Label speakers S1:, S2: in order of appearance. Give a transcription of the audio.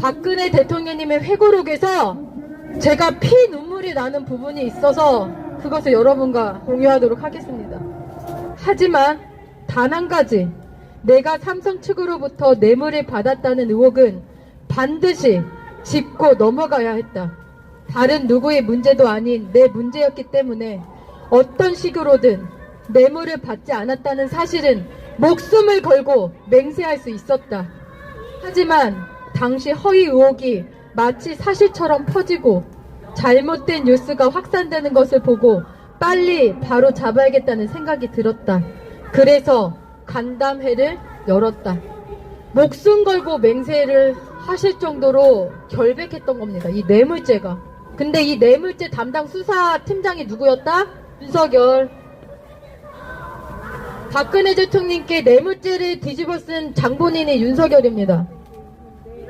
S1: 박근혜 대통령님의 회고록에서 제가 피 눈물이 나는 부분이 있어서 그것을 여러분과 공유하도록 하겠습니다. 하지만 단 한 가지 내가 삼성 측으로부터 뇌물을 받았다는 의혹은 반드시 짚고 넘어가야 했다. 다른 누구의 문제도 아닌 내 문제였기 때문에 어떤 식으로든 뇌물을 받지 않았다는 사실은 목숨을 걸고 맹세할 수 있었다. 하지만 당시 허위 의혹이 마치 사실처럼 퍼지고 잘못된 뉴스가 확산되는 것을 보고 빨리 바로 잡아야겠다는 생각이 들었다. 그래서 간담회를 열었다. 목숨 걸고 맹세를 하실 정도로 결백했던 겁니다. 이 뇌물죄가. 근데 이 뇌물죄 담당 수사팀장이 누구였다? 윤석열. 박근혜 대통령께 뇌물죄를 뒤집어 쓴 장본인이 윤석열입니다.